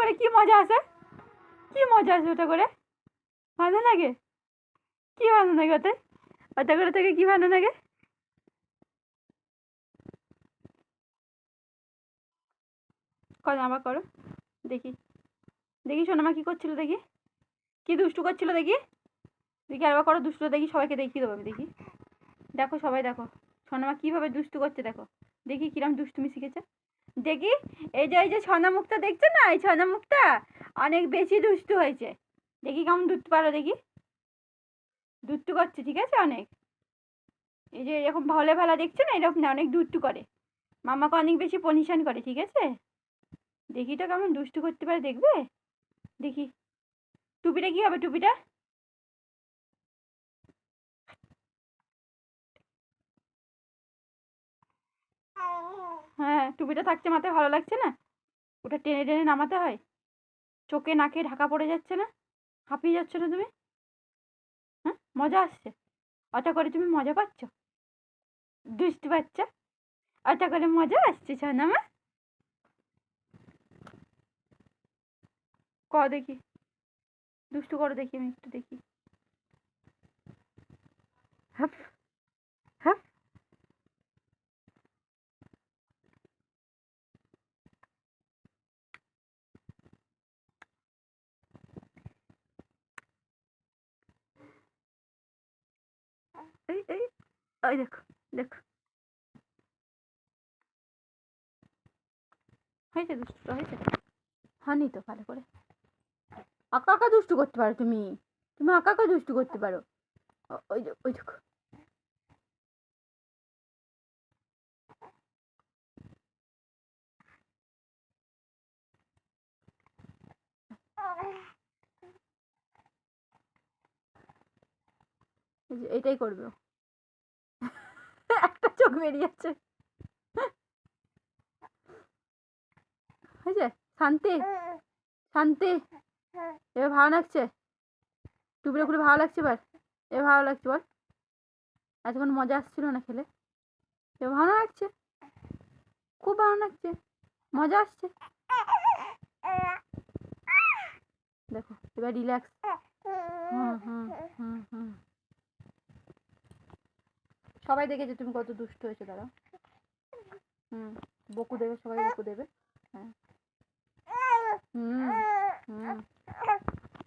করে কি মজা আসে কি মজা আসে ওটা করে? ভালো লাগে? কি ভালো লাগে ওতে? ওটা করে থেকে কি ভালো লাগে? করো আবার করো। দেখি। দেখি সোনামা কি করছিল দেখি? কি দুষ্টু করছিল দেখি? দেখি আবার করো দুষ্টু দেখি সবাইকে দেখিয়ে দেবো আমি, দেখি। দেখো সবাই, দেখো। সোনামা কীভাবে দুষ্টু করছে, দেখো। দেখি কিরম দুষ্টুমি শিখেছে। দেখি? এই যে এই যে ছনা মুখটা দেখছ না? এই ছনা মুখটা অনেক বেশি দুষ্টু হয়েছে। দেখি কেমন দুধ পারো দেখি। দুষ্টু করছে, ঠিক আছে? অনেক। এই যে, এরকম ভালো ভালো দেখছ না? এরকম না, অনেক দুষ্টু করে। মামাকে অনেক বেশি পনিশান করে, ঠিক আছে? দেখি তো কেমন দুষ্টু করতে পারে, দেখবে? দেখি। টুপিটা কি হবে, টুপিটা? হ্যাঁ টুপিটা থাকছে মাথায়, ভালো লাগছে না? ওটা টেনে টেনে নামাতে হয়? চোখে নাকে ঢাকা পড়ে যাচ্ছে না? হাঁপিয়ে যাচ্ছ না তুমি? হ্যাঁ মজা আসছে? অটা করে তুমি মজা পাচ্ছ? দুষ্টু বাচ্চা? অটা করে মজা আসছে ছানামা ক দেখি। দুষ্টু করো দেখি আমি একটু দেখি। হাপ হাপ এই এই ওই দেখো দেখো হয়েছে দুষ্টুটা হয়েছে হয়নি তো ভালো করে? আঁকা আঁকা দুষ্টু করতে পারো তুমি। তুমি আঁকা আঁকা দুষ্টু করতে পারো। ওই ওই দেখো। এটাই করবে চোখ বেরিয়ে যাচ্ছে হয়েছে? শান্তি? শান্তি? এবার ভালো লাগছে? টুপিটা খুলে ভালো লাগছে এবার? এবার ভালো লাগছে বল। এতক্ষণ মজা আসছিল না খেলে? এবার ভালো লাগছে? খুব ভালো লাগছে। মজা আসছে? দেখো, এবার রিল্যাক্স হুম হুম হুম হুম। সবাই দেখেছে তুমি কত দুষ্ট হয়েছো দাদা হুম, বকু দেবে, সবাই বকু দেবে। হ্যাঁ। হুম হুম।